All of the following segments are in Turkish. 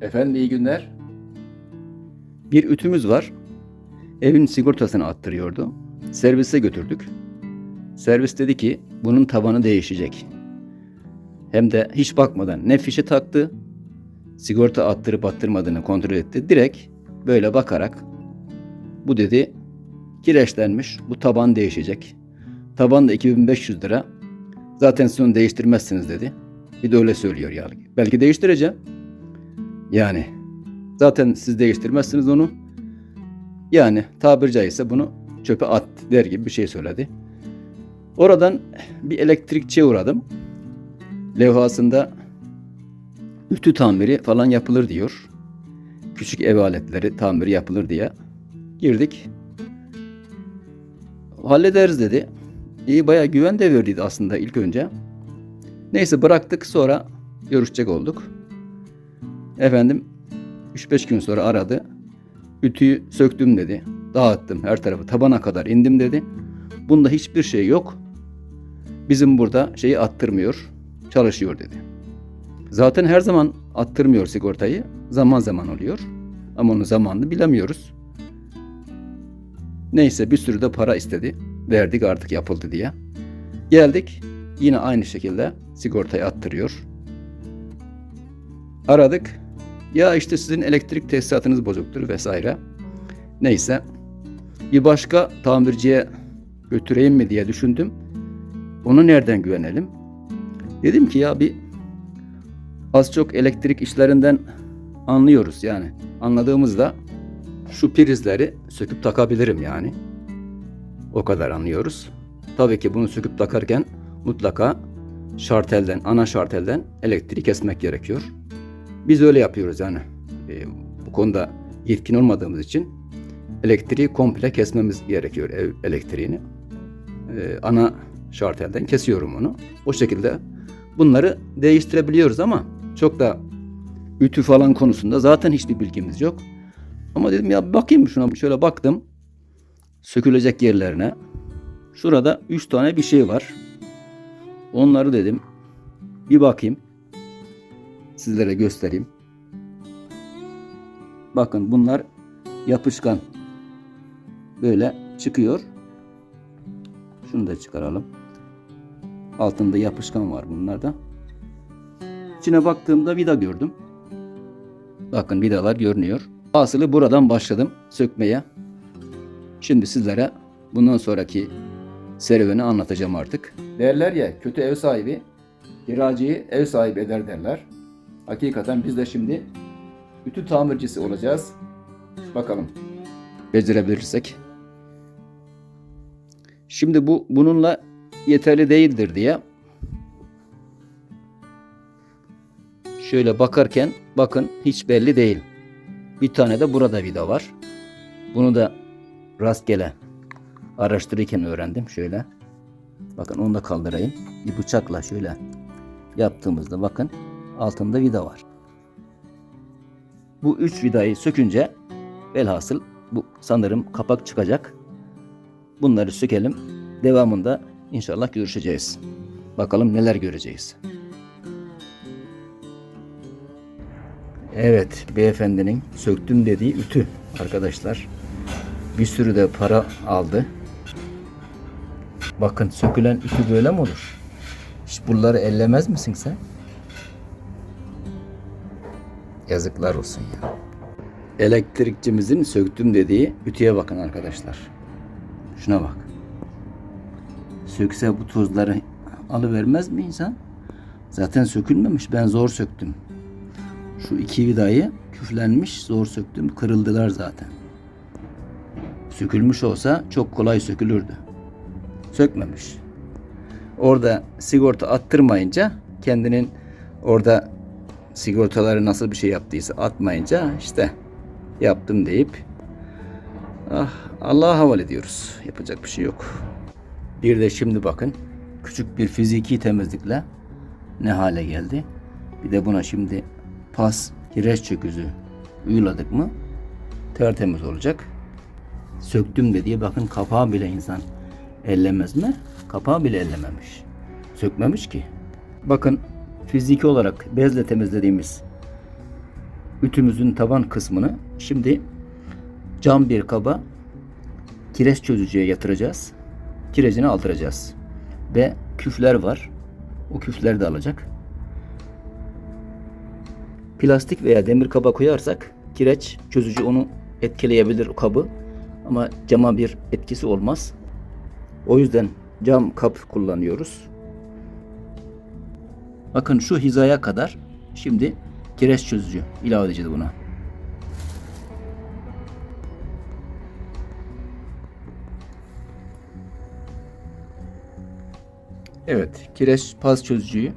Efendim iyi günler. Bir ütümüz var. Evin sigortasını attırıyordu. Servise götürdük. Servis dedi ki bunun tabanı değişecek. Hem de hiç bakmadan ne fişe taktı, sigorta attırıp attırmadığını kontrol etti. Direkt böyle bakarak bu dedi kireçlenmiş, bu taban değişecek. Taban da 2500 lira. Zaten siz onu değiştirmezsiniz dedi. Bir de öyle söylüyor yani. Belki değiştireceğim. Yani zaten siz değiştirmezsiniz onu. Yani tabiri caizse bunu çöpe at der gibi bir şey söyledi. Oradan bir elektrikçiye uğradım. Levhasında ütü tamiri falan yapılır diyor. Küçük ev aletleri tamiri yapılır diye. Girdik. Hallederiz dedi. İyi bayağı güven de verdiydi aslında ilk önce. Neyse bıraktık sonra görüşecek olduk. Efendim 3-5 gün sonra aradı. Ütüyü söktüm dedi. Dağıttım her tarafı tabana kadar indim dedi. Bunda hiçbir şey yok. Bizim burada şeyi attırmıyor. Çalışıyor dedi. Zaten her zaman attırmıyor sigortayı. Zaman zaman oluyor. Ama onun zamanını bilemiyoruz. Neyse bir sürü de para istedi. Verdik artık yapıldı diye. Geldik. Yine aynı şekilde sigortayı attırıyor. Aradık. Ya işte sizin elektrik tesisatınız bozuktur vesaire. Neyse. Bir başka tamirciye götüreyim mi diye düşündüm. Ona nereden güvenelim? Dedim ki ya bir az çok elektrik işlerinden anlıyoruz yani. Anladığımızda şu prizleri söküp takabilirim yani. O kadar anlıyoruz. Tabii ki bunu söküp takarken mutlaka şartelden, ana şartelden elektriği kesmek gerekiyor. Biz öyle yapıyoruz yani. E, bu konuda yetkin olmadığımız için elektriği komple kesmemiz gerekiyor ev elektriğini. E, ana şartelden kesiyorum onu. O şekilde bunları değiştirebiliyoruz ama çok da ütü falan konusunda zaten hiçbir bilgimiz yok. Ama dedim ya bakayım şuna şöyle baktım. Sökülecek yerlerine. Şurada üç tane bir şey var. Onları dedim bir bakayım. Sizlere göstereyim. Bakın bunlar yapışkan. Böyle çıkıyor. Şunu da çıkaralım. Altında yapışkan var bunlarda. İçine baktığımda vida gördüm. Bakın vidalar görünüyor. Asılı buradan başladım sökmeye. Şimdi sizlere bundan sonraki serüveni anlatacağım artık. Derler ya kötü ev sahibi kiracıyı ev sahibi eder derler. Hakikaten biz de şimdi ütü tamircisi olacağız. Bakalım becerebilirsek. Şimdi bu bununla yeterli değildir diye şöyle bakarken bakın hiç belli değil. Bir tane de burada vida var. Bunu da rastgele araştırırken öğrendim şöyle. Bakın onu da kaldırayım. Bir bıçakla şöyle yaptığımızda bakın altında vida var. Bu üç vidayı sökünce velhasıl bu sanırım kapak çıkacak. Bunları sökelim. Devamında inşallah görüşeceğiz. Bakalım neler göreceğiz. Evet, beyefendinin söktüm dediği ütü arkadaşlar. Bir sürü de para aldı. Bakın sökülen ütü böyle mi olur? Hiç bunları ellemez misin sen? Yazıklar olsun ya. Elektrikçimizin söktüm dediği ütüye bakın arkadaşlar. Şuna bak. Sökse bu tozları alıvermez mi insan? Zaten sökülmemiş. Ben zor söktüm. Şu iki vidayı küflenmiş zor söktüm. Kırıldılar zaten. Sökülmüş olsa çok kolay sökülürdü. Sökmemiş. Orada sigorta attırmayınca kendinin orada sigortaları nasıl bir şey yaptıysa atmayınca işte yaptım deyip ah Allah'a havale ediyoruz. Yapacak bir şey yok. Bir de şimdi bakın küçük bir fiziki temizlikle ne hale geldi. Bir de buna şimdi pas, kireç çöküzü uyguladık mı tertemiz olacak. Söktüm de diye bakın kapağı bile insan ellemez mi? Kapağı bile ellememiş. Sökmemiş ki. Bakın fiziki olarak bezle temizlediğimiz ütümüzün taban kısmını şimdi cam bir kaba kireç çözücüye yatıracağız. Kirecini aldıracağız. Ve küfler var. O küfleri de alacak. Plastik veya demir kaba koyarsak kireç çözücü onu etkileyebilir o kabı. Ama cama bir etkisi olmaz. O yüzden cam kap kullanıyoruz. Bakın şu hizaya kadar şimdi kireç çözücü ilave edeceğiz buna. Evet, kireç paz çözücüyü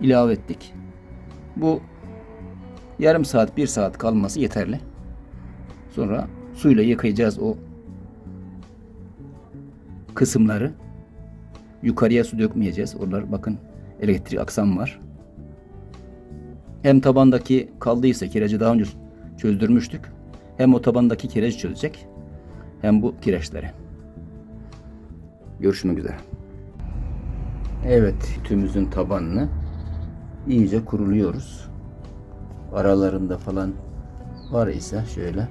ilave ettik. Bu yarım saat, bir saat kalması yeterli. Sonra suyla yıkayacağız o kısımları. Yukarıya su dökmeyeceğiz. Oralar bakın elektrik aksam var. Hem tabandaki kaldıysa kireci daha önce çözdürmüştük. Hem o tabandaki kireci çözecek. Hem bu kireçleri. Görüşmek üzere. Evet, tümümüzün tabanını iyice kuruluyoruz. Aralarında falan var ise şöyle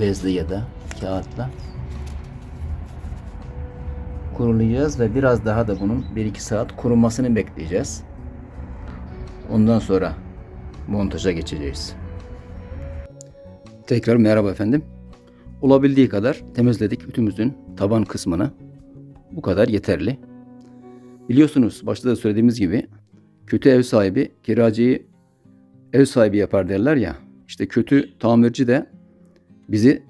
bezle ya da kağıtla kurulayacağız ve biraz daha da bunun 1-2 saat kurumasını bekleyeceğiz. Ondan sonra montaja geçeceğiz. Tekrar merhaba efendim. Olabildiği kadar temizledik ütümüzün taban kısmını. Bu kadar yeterli. Biliyorsunuz başta da söylediğimiz gibi kötü ev sahibi kiracıyı ev sahibi yapar derler ya. İşte kötü tamirci de bizi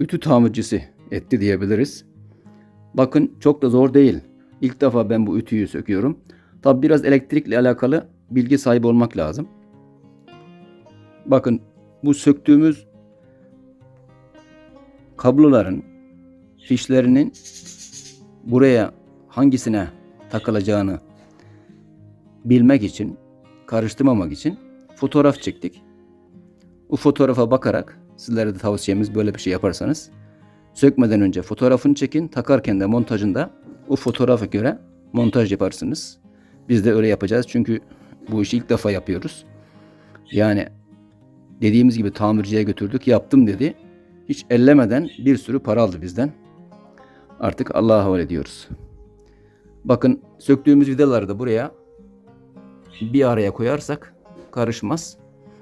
ütü tamircisi etti diyebiliriz. Bakın çok da zor değil. İlk defa ben bu ütüyü söküyorum. Tabi biraz elektrikle alakalı bilgi sahibi olmak lazım. Bakın bu söktüğümüz kabloların fişlerinin buraya hangisine takılacağını bilmek için, karıştırmamak için fotoğraf çektik. Bu fotoğrafa bakarak sizlere de tavsiyemiz böyle bir şey yaparsanız sökmeden önce fotoğrafını çekin, takarken de montajında o fotoğrafa göre montaj yaparsınız. Biz de öyle yapacağız çünkü bu işi ilk defa yapıyoruz. Yani dediğimiz gibi tamirciye götürdük, yaptım dedi. Hiç ellemeden bir sürü para aldı bizden. Artık Allah'a havale ediyoruz. Bakın söktüğümüz vidaları da buraya bir araya koyarsak karışmaz.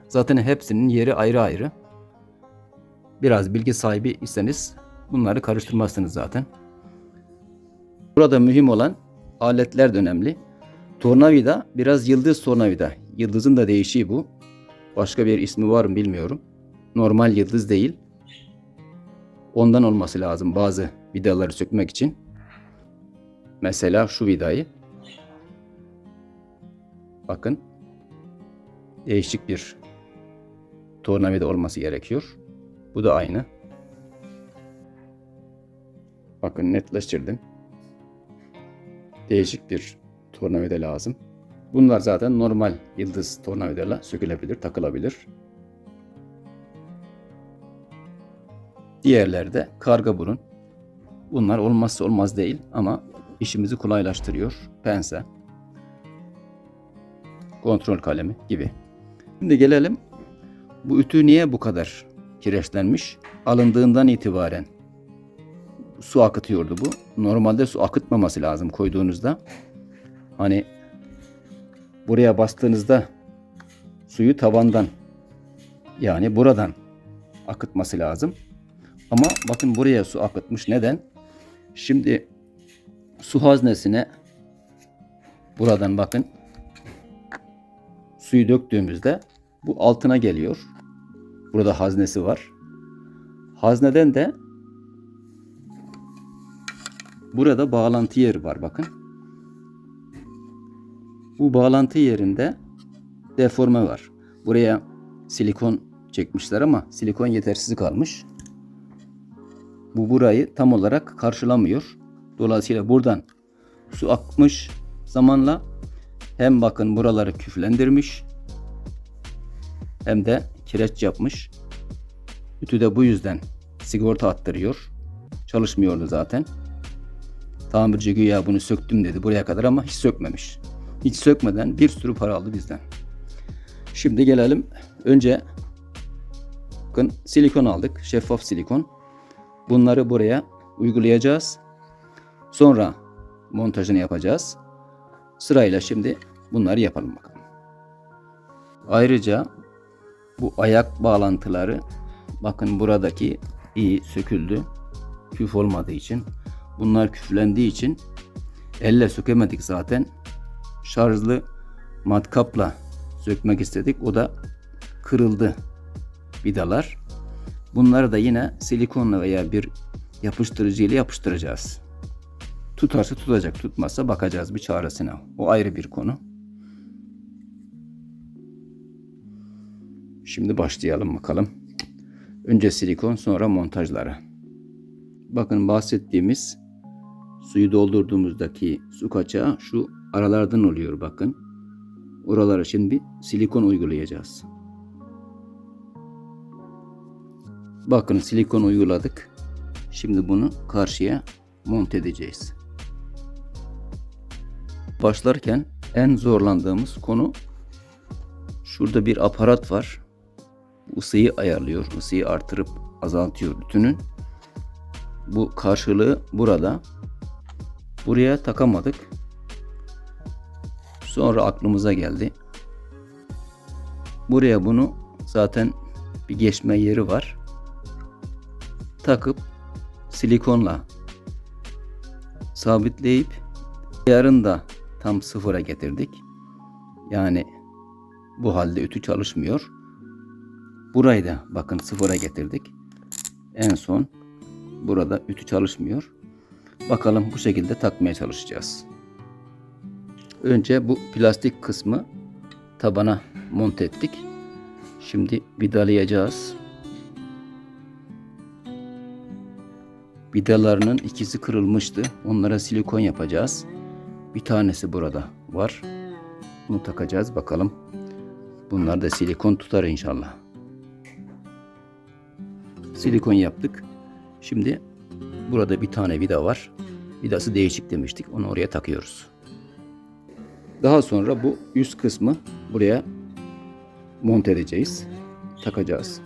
Zaten hepsinin yeri ayrı ayrı. Biraz bilgi sahibi iseniz bunları karıştırmazsınız zaten. Burada mühim olan aletler de önemli. Tornavida biraz yıldız tornavida. Yıldızın da değişiği bu. Başka bir ismi var mı bilmiyorum. Normal yıldız değil. Ondan olması lazım bazı vidaları sökmek için. Mesela şu vidayı. Bakın. Değişik bir tornavida olması gerekiyor. Bu da aynı. Bakın netleştirdim. Değişik bir tornavida lazım. Bunlar zaten normal yıldız tornavidayla sökülebilir, takılabilir. Diğerleri de karga burun. Bunlar olmazsa olmaz değil ama işimizi kolaylaştırıyor. Pense, kontrol kalemi gibi. Şimdi gelelim bu ütü niye bu kadar kireçlenmiş? Alındığından itibaren su akıtıyordu bu. Normalde su akıtmaması lazım koyduğunuzda. Hani buraya bastığınızda suyu tabandan yani buradan akıtması lazım. Ama bakın buraya su akıtmış. Neden? Şimdi su haznesine buradan bakın suyu döktüğümüzde bu altına geliyor. Burada haznesi var. Hazneden de burada bağlantı yeri var bakın. Bu bağlantı yerinde deforme var. Buraya silikon çekmişler ama silikon yetersiz kalmış. Bu burayı tam olarak karşılamıyor. Dolayısıyla buradan su akmış zamanla hem bakın buraları küflendirmiş hem de kireç yapmış. Ütü de bu yüzden sigorta attırıyor. Çalışmıyordu zaten. Tamirci güya bunu söktüm dedi buraya kadar ama hiç sökmemiş. Hiç sökmeden bir sürü para aldı bizden. Şimdi gelelim önce bakın silikon aldık. Şeffaf silikon. Bunları buraya uygulayacağız. Sonra montajını yapacağız. Sırayla şimdi bunları yapalım bakalım. Ayrıca bu ayak bağlantıları bakın buradaki iyi söküldü. Küf olmadığı için. Bunlar küflendiği için elle sökemedik zaten. Şarjlı matkapla sökmek istedik. O da kırıldı vidalar. Bunları da yine silikonla veya bir yapıştırıcı ile yapıştıracağız. Tutarsa tutacak, tutmazsa bakacağız bir çaresine. O ayrı bir konu. Şimdi başlayalım bakalım. Önce silikon sonra montajları. Bakın bahsettiğimiz suyu doldurduğumuzdaki su kaçağı şu aralardan oluyor bakın. Oralara şimdi silikon uygulayacağız. Bakın silikon uyguladık. Şimdi bunu karşıya monte edeceğiz. Başlarken en zorlandığımız konu şurada bir aparat var. Isıyı ayarlıyor. Isıyı artırıp azaltıyor bütünün. Bu karşılığı burada. Buraya takamadık. Sonra aklımıza geldi. Buraya bunu zaten bir geçme yeri var. Takıp silikonla sabitleyip yarın da tam sıfıra getirdik. Yani bu halde ütü çalışmıyor. Burayı da bakın sıfıra getirdik. En son burada ütü çalışmıyor. Bakalım bu şekilde takmaya çalışacağız. Önce bu plastik kısmı tabana monte ettik. Şimdi vidalayacağız. Vidalarının ikisi kırılmıştı. Onlara silikon yapacağız. Bir tanesi burada var. Bunu takacağız bakalım. Bunlar da silikon tutar inşallah. Silikon yaptık. Şimdi burada bir tane vida var. Vidası değişik demiştik. Onu oraya takıyoruz. Daha sonra bu üst kısmı buraya monte edeceğiz. Takacağız.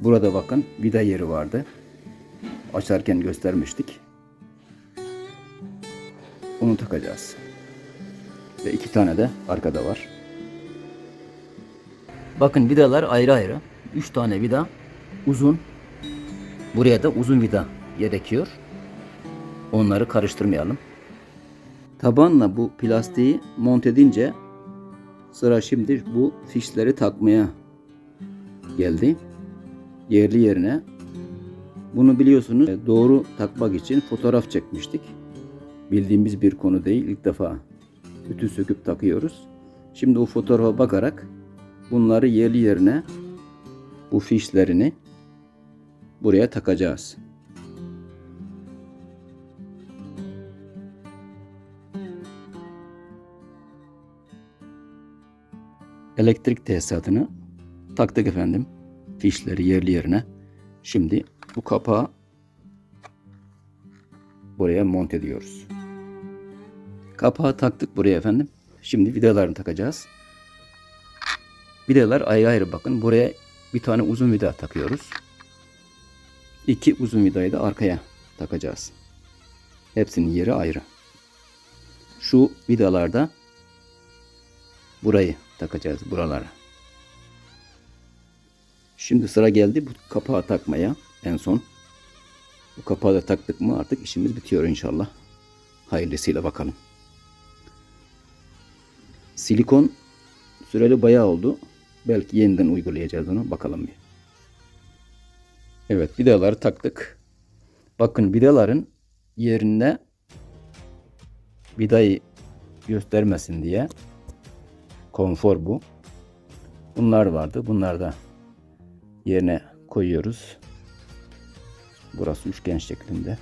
Burada bakın vida yeri vardı. Açarken göstermiştik. Onu takacağız. Ve iki tane de arkada var. Bakın vidalar ayrı ayrı. Üç tane vida uzun. Buraya da uzun vida gerekiyor. Onları karıştırmayalım. Tabanla bu plastiği monte edince sıra şimdi bu fişleri takmaya geldi. Yerli yerine. Bunu biliyorsunuz doğru takmak için fotoğraf çekmiştik. Bildiğimiz bir konu değil. İlk defa ütü söküp takıyoruz. Şimdi o fotoğrafa bakarak bunları yerli yerine bu fişlerini buraya takacağız. Elektrik tesisatını taktık efendim. Fişleri yerli yerine. Şimdi bu kapağı buraya monte ediyoruz. Kapağı taktık buraya efendim. Şimdi vidalarını takacağız. Vidalar ayrı ayrı bakın. Buraya bir tane uzun vida takıyoruz. İki uzun vidayı da arkaya takacağız. Hepsinin yeri ayrı. Şu vidalarda burayı takacağız buralara. Şimdi sıra geldi bu kapağı takmaya en son. Bu kapağı da taktık mı artık işimiz bitiyor inşallah. Hayırlısıyla bakalım. Silikon süreli bayağı oldu. Belki yeniden uygulayacağız onu. Bakalım bir. Evet vidaları taktık. Bakın vidaların yerine vidayı göstermesin diye konfor bu. Bunlar vardı. Bunlar da yerine koyuyoruz. Burası üçgen şeklinde.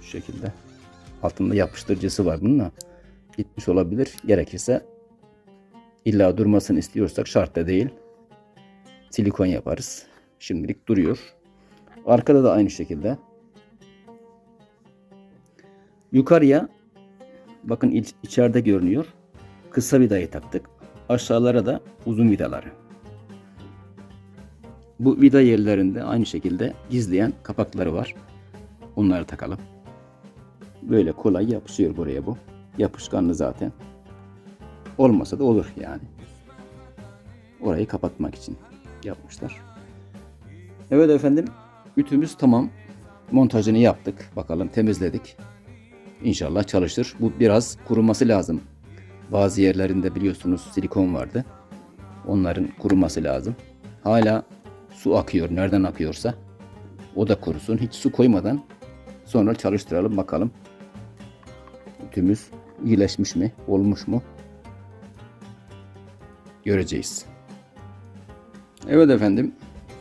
Şu şekilde. Altında yapıştırıcısı var bununla. Gitmiş olabilir. Gerekirse illa durmasını istiyorsak şart da değil. Silikon yaparız. Şimdilik duruyor. Arkada da aynı şekilde. Yukarıya bakın iç- içeride görünüyor. Kısa vidayı taktık. Aşağılara da uzun vidaları. Bu vida yerlerinde aynı şekilde gizleyen kapakları var. Onları takalım. Böyle kolay yapışıyor buraya bu. Yapışkanlı zaten. Olmasa da olur yani. Orayı kapatmak için yapmışlar. Evet efendim. Ütümüz tamam. Montajını yaptık. Bakalım temizledik. İnşallah çalışır. Bu biraz kuruması lazım. Bazı yerlerinde biliyorsunuz silikon vardı. Onların kuruması lazım. Hala su akıyor. Nereden akıyorsa. O da kurusun. Hiç su koymadan sonra çalıştıralım bakalım. Ütümüz iyileşmiş mi? Olmuş mu? Göreceğiz. Evet efendim.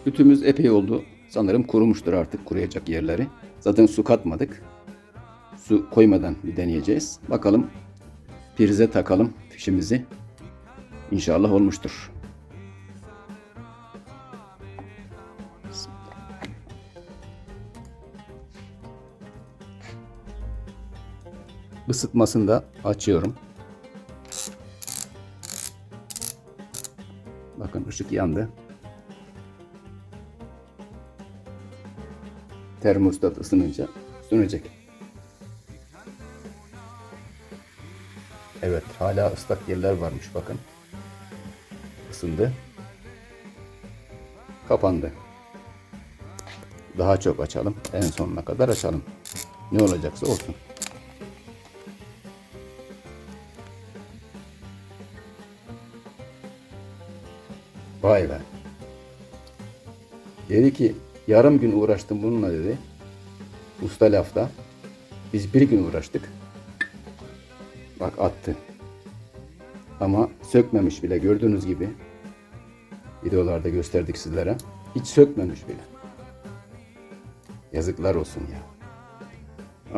Ütümüz epey oldu. Sanırım kurumuştur artık kuruyacak yerleri. Zaten su katmadık. Su koymadan bir deneyeceğiz. Bakalım prize takalım fişimizi. İnşallah olmuştur. Isıtmasını da açıyorum. Bakın ışık yandı. Termostat ısınınca sönecek. Evet, hala ıslak yerler varmış bakın. Isındı. Kapandı. Daha çok açalım. En sonuna kadar açalım. Ne olacaksa olsun. Vay. Dedi ki yarım gün uğraştım bununla dedi. Usta lafta. Biz bir gün uğraştık. Bak attı. Ama sökmemiş bile gördüğünüz gibi. Videolarda gösterdik sizlere. Hiç sökmemiş bile. Yazıklar olsun ya.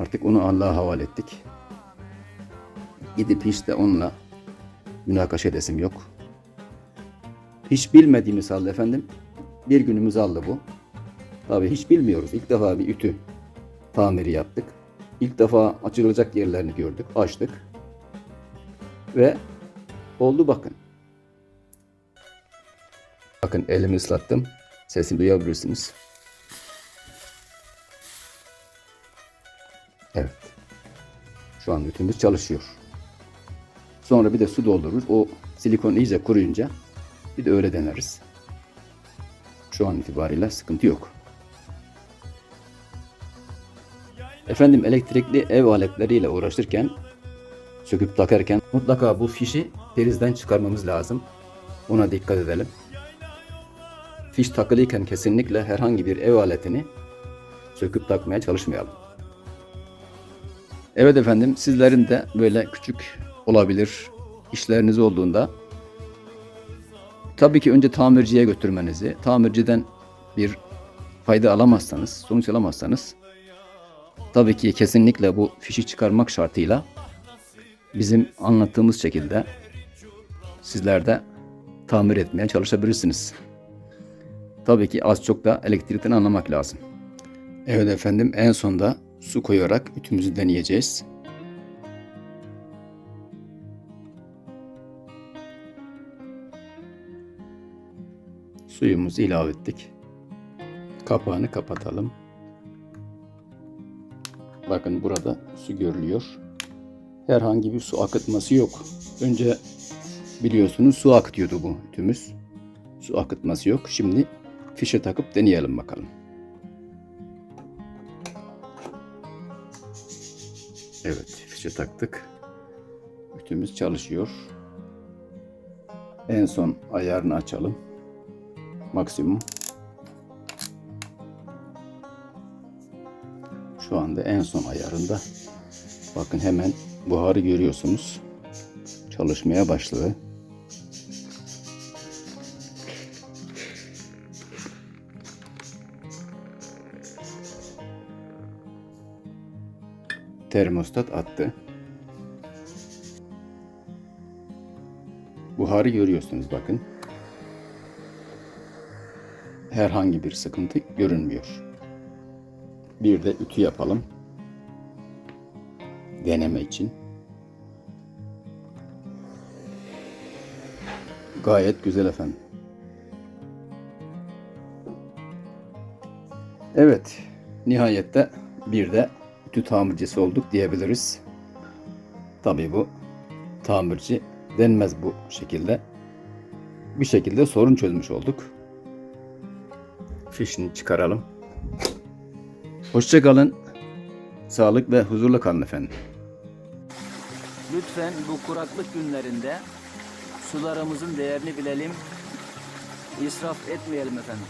Artık onu Allah'a havale ettik. Gidip hiç de onunla münakaşa edesim yok. Hiç bilmediğimiz halde efendim bir günümüz aldı bu. Tabii hiç bilmiyoruz. İlk defa bir ütü tamiri yaptık. İlk defa açılacak yerlerini gördük. Açtık. Ve oldu bakın. Bakın elimi ıslattım. Sesini duyabilirsiniz. Evet. Şu an ütümüz çalışıyor. Sonra bir de su doldururuz. O silikon iyice kuruyunca bir de öyle deneriz. Şu an itibariyle sıkıntı yok. Efendim elektrikli ev aletleriyle uğraşırken söküp takarken mutlaka bu fişi prizden çıkarmamız lazım. Ona dikkat edelim. Fiş takılıyken kesinlikle herhangi bir ev aletini söküp takmaya çalışmayalım. Evet efendim sizlerin de böyle küçük olabilir işleriniz olduğunda tabii ki önce tamirciye götürmenizi, tamirciden bir fayda alamazsanız, sonuç alamazsanız tabii ki kesinlikle bu fişi çıkarmak şartıyla bizim anlattığımız şekilde sizler de tamir etmeye çalışabilirsiniz. Tabii ki az çok da elektrikten anlamak lazım. Evet efendim en sonda su koyarak ütümüzü deneyeceğiz. Suyumuzu ilave ettik. Kapağını kapatalım. Bakın burada su görülüyor. Herhangi bir su akıtması yok. Önce biliyorsunuz su akıtıyordu bu ütümüz. Su akıtması yok. Şimdi fişe takıp deneyelim bakalım. Evet, fişe taktık. Ütümüz çalışıyor. En son ayarını açalım. Maksimum. Şu anda en son ayarında. Bakın hemen buharı görüyorsunuz. Çalışmaya başladı. Termostat attı. Buharı görüyorsunuz bakın herhangi bir sıkıntı görünmüyor. Bir de ütü yapalım. Deneme için. Gayet güzel efendim. Evet, nihayette bir de ütü tamircisi olduk diyebiliriz. Tabii bu tamirci denmez bu şekilde. Bir şekilde sorun çözmüş olduk. Fişini çıkaralım. Hoşçakalın. Sağlık ve huzurla kalın efendim. Lütfen bu kuraklık günlerinde sularımızın değerini bilelim. İsraf etmeyelim efendim.